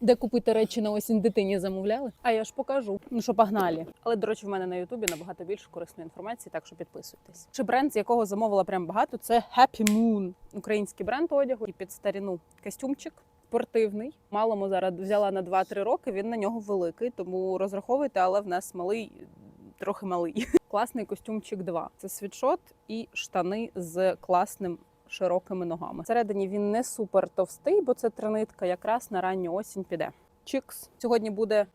Де купити речі на осінь дитині замовляли? А я ж покажу. Ну що погнали. Але до речі, в мене на Ютубі набагато більше корисної інформації, так що підписуйтесь. Чи бренд, з якого замовила прям багато, це Happy Moon. Український бренд одягу і під старіну костюмчик. Спортивний, малому зараз взяла на 2-3 роки. Він на нього великий, тому розраховуйте, але в нас малий, трохи малий. Класний костюмчик 2. Це світшот і штани з класним широкими ногами. Всередині він не супер товстий, бо це тринитка, якраз на ранню осінь піде. Чікс. Сьогодні буде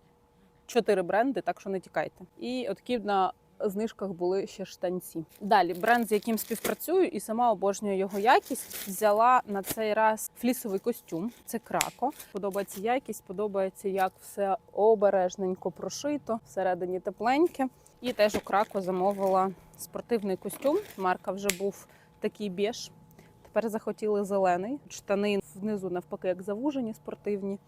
чотири бренди, так що не тікайте. І от на знижках були ще штанці. Далі бренд, з яким співпрацюю, і сама обожнюю його якість. Взяла на цей раз флісовий костюм. Це крако. Подобається якість, подобається, як все обережненько прошито, всередині тепленьке. І теж у крако замовила спортивний костюм. Марка вже був такий біж. Тепер захотіли зелений. Штани внизу навпаки, як завужені, спортивні.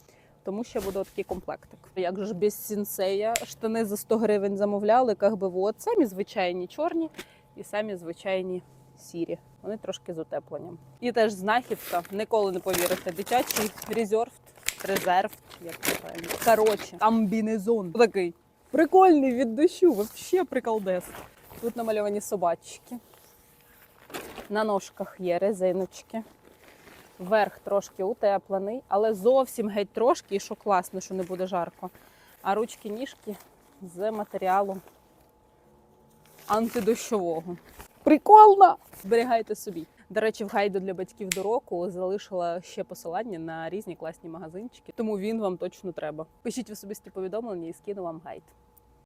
Тому ще буде такий комплектик. Як же ж без сінсея, штани за 100 гривень замовляли, от самі звичайні чорні і самі звичайні сірі. Вони трошки з утепленням. І теж знахідка, ніколи не повірите. Дитячий резерв, резерв, як це правильно. Коротше, комбінезон. Такий прикольний від дощу, вообще приколдес. Тут намальовані собачки. На ножках є резиночки. Верх трошки утеплений, але зовсім геть трошки, і що класно, що не буде жарко. А ручки ніжки з матеріалу антидощового. Прикольно! Зберігайте собі. До речі, в гайду для батьків до року залишила ще посилання на різні класні магазинчики, тому він вам точно треба. Пишіть в особисті повідомлення і скину вам гайд.